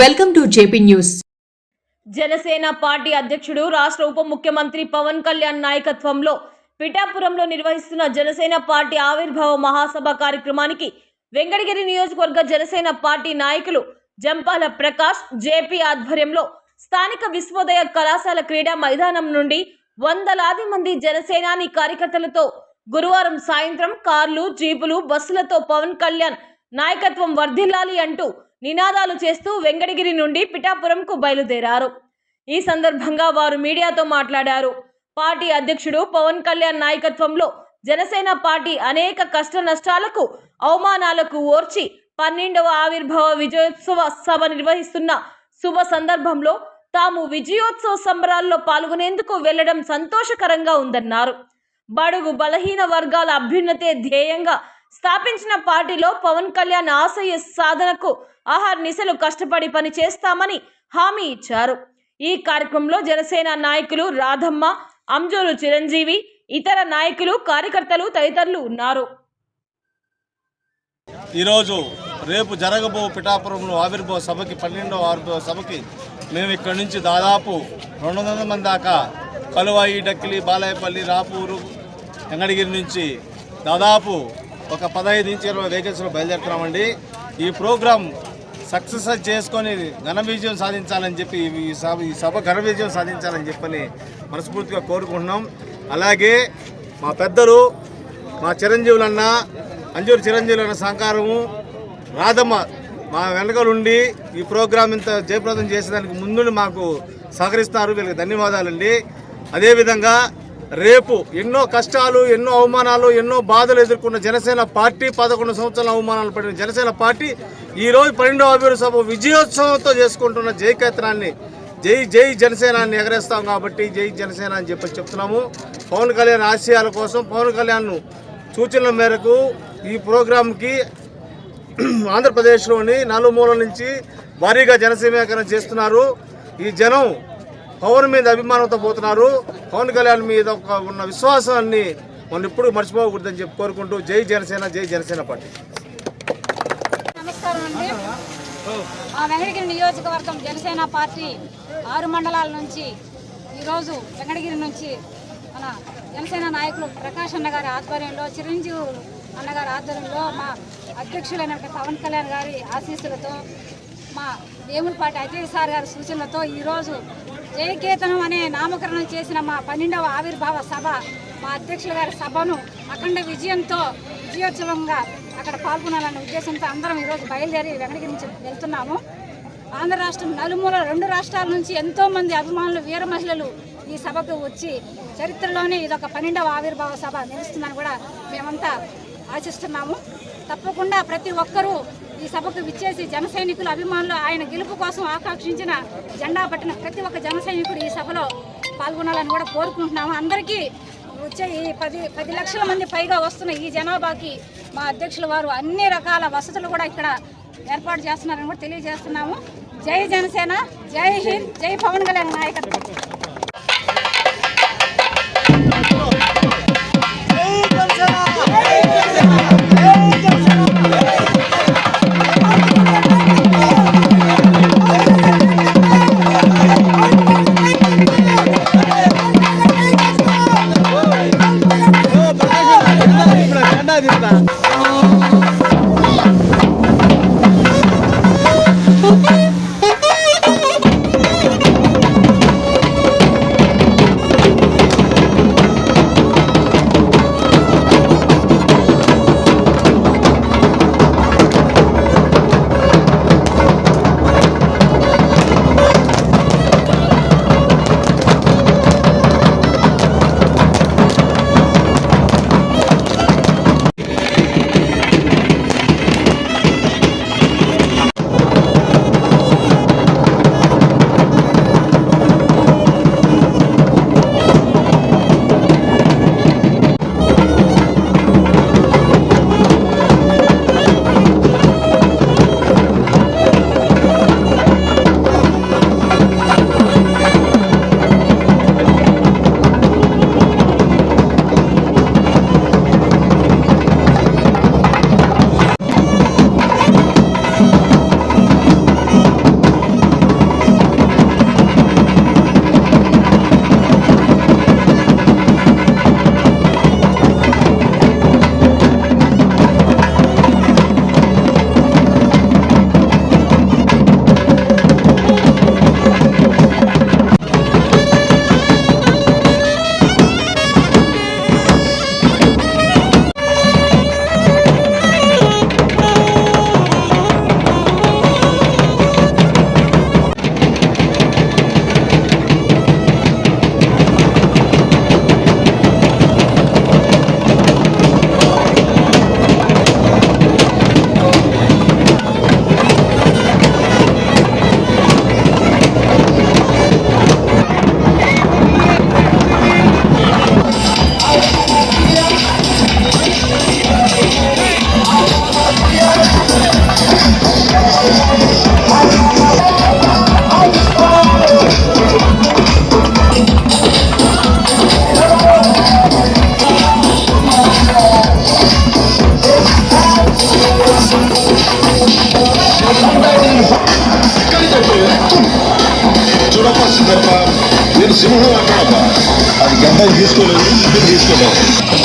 Welcome to JP news. Janasena party అధ్యక్షుడు రాష్ట్ర ఉప ముఖ్యమంత్రి పవన్ కళ్యాణ్ నాయకత్వంలో పిఠాపురంలో నిర్వహిస్తున్న జనసేన పార్టీ ఆవిర్భావ మహాసభ కార్యక్రమానికి వెంకటగిరి నియోజకవర్గ జనసేన పార్టీ నాయకులు జంపాల ప్రకాష్ జేపీ ఆధ్వర్యంలో స్థానిక విశ్వోదయ కళాశాల క్రీడా మైదానం నుండి వందలాది మంది జనసేనాని కార్యకర్తలతో గురువారం సాయంత్రం కార్లు జీపులు బస్సులతో పవన్ కళ్యాణ్ నాయకత్వం వర్ధిల్లాలి అంటూ నినాదాలు చేస్తూ వెంకటగిరి నుండి పిఠాపురంకు బయలుదేరారు. ఈ సందర్భంగా వారు మీడియాతో మాట్లాడారు. పార్టీ అధ్యక్షుడు పవన్ కళ్యాణ్ నాయకత్వంలో జనసేన పార్టీ అనేక కష్ట నష్టాలకు అవమానాలకు ఓర్చి పన్నెండవ ఆవిర్భావ విజయోత్సవ సభ నిర్వహిస్తున్న శుభ సందర్భంలో తాము విజయోత్సవ సంబరాల్లో పాల్గొనేందుకు వెళ్ళడం సంతోషకరంగా ఉందన్నారు. బడుగు బలహీన వర్గాల అభ్యున్నతే ధ్యేయంగా స్థాపించిన పార్టీలో పవన్ కళ్యాణ్ ఆశయ సాధనకు ఆహార్ నిశలు కష్టపడి పని చేస్తామని హామీ ఇచ్చారు. ఈ కార్యక్రమంలో జనసేన నాయకులు రాధమ్మ అంజూరు చిరంజీవి ఇతర నాయకులు కార్యకర్తలు తదితరులు ఉన్నారు. ఈరోజు రేపు జరగబో పిఠాపురంలో ఆవిర్భావ సభకి పన్నెండవ ఆవిర్భావ సభకి మేము ఇక్కడి నుంచి దాదాపు రెండు వందల మంది దాకా కలువాయి డక్కిలి బాలాయపల్లి రాపూరు వెంగడగిరి నుంచి దాదాపు ఒక పదహైదు నుంచి ఇరవై వెహికల్స్లో బయలుదేరుతున్నామండి. ఈ ప్రోగ్రాం సక్సెస్ చేసుకొని ఘన విజయం సాధించాలని చెప్పి ఈ సభ ఈ సభ ఘన విజయం సాధించాలని చెప్పని మనస్ఫూర్తిగా కోరుకుంటున్నాం. అలాగే మా పెద్దలు మా చిరంజీవులన్న అంజూరు చిరంజీవులన్న సహకారము రాధమ్మ మా వెనకలుండి ఈ ప్రోగ్రాం ఇంత జయప్రదం చేసేదానికి ముందుండి మాకు సహకరిస్తారు. వీళ్ళకి ధన్యవాదాలండి. అదేవిధంగా రేపు ఎన్నో కష్టాలు ఎన్నో అవమానాలు ఎన్నో బాధలు ఎదుర్కొన్న జనసేన పార్టీ పదకొండు సంవత్సరాల అవమానాలు పడిన జనసేన పార్టీ ఈరోజు పన్నెండవ అభివృద్ధి సభ విజయోత్సవంతో చేసుకుంటున్న జయకేతనాన్ని జై జై జనసేనాన్ని ఎగరేస్తాం కాబట్టి జై జనసేన అని చెప్పి చెప్తున్నాము. పవన్ కళ్యాణ్ ఆశయాల కోసం పవన్ కళ్యాణ్ సూచనల మేరకు ఈ ప్రోగ్రాంకి ఆంధ్రప్రదేశ్లోని నలుమూల నుంచి భారీగా జనసేవీకరణ చేస్తున్నారు. ఈ జనం పవన్ మీద అభిమానంతో పోతున్నారు. పవన్ కళ్యాణ్ మీద ఒక ఉన్న విశ్వాసాన్ని మనం ఎప్పుడు మర్చిపోకూడదని చెప్పి కోరుకుంటూ జై జనసేన జై జనసేన పార్టీ. నమస్కారం అండి. వెంకటగిరి నియోజకవర్గం జనసేన పార్టీ ఆరు మండలాల నుంచి ఈరోజు వెంకటగిరి నుంచి మన జనసేన నాయకులు ప్రకాష్ అన్నగారి ఆధ్వర్యంలో చిరంజీవి అన్నగారి ఆధ్వర్యంలో మా అధ్యక్షులైన పవన్ కళ్యాణ్ గారి ఆశీస్సులతో మా వేములపాటి అజయ్ సార్ గారి సూచనలతో ఈరోజు జయకేతనం అనే నామకరణం చేసిన మా పన్నెండవ ఆవిర్భావ సభ మా అధ్యక్షుల గారి సభను అఖండ విజయంతో విజయోత్సవంగా అక్కడ పాల్గొనాలన్న ఉద్దేశంతో అందరం ఈరోజు బయలుదేరి వెంకటగిరి నుంచి వెళ్తున్నాము. ఆంధ్ర రాష్ట్రం నలుమూల రెండు రాష్ట్రాల నుంచి ఎంతోమంది అభిమానులు వీర మహిళలు ఈ సభకు వచ్చి చరిత్రలోనే ఇదొక పన్నెండవ ఆవిర్భావ సభ నిలుస్తుందని కూడా మేమంతా ఆశిస్తున్నాము. తప్పకుండా ప్రతి ఒక్కరూ ఈ సభకు విచ్చేసి జన సైనికుల అభిమానులు ఆయన గెలుపు కోసం ఆకాంక్షించిన జెండా పట్టిన ప్రతి ఒక్క జన సైనికుడు ఈ సభలో పాల్గొనాలని కూడా కోరుకుంటున్నాము. అందరికీ వచ్చే ఈ పది పది లక్షల మంది పైగా వస్తున్న ఈ జనాభాకి మా అధ్యక్షుల వారు అన్ని రకాల వసతులు కూడా ఇక్కడ ఏర్పాటు చేస్తున్నారని కూడా తెలియజేస్తున్నాము. జై జనసేన జై హింద్ జై పవన్ కళ్యాణ్ నాయకత్వం. vida. అది గడ్డ తీసుకోలేదు ఇది తీసుకోలేదు.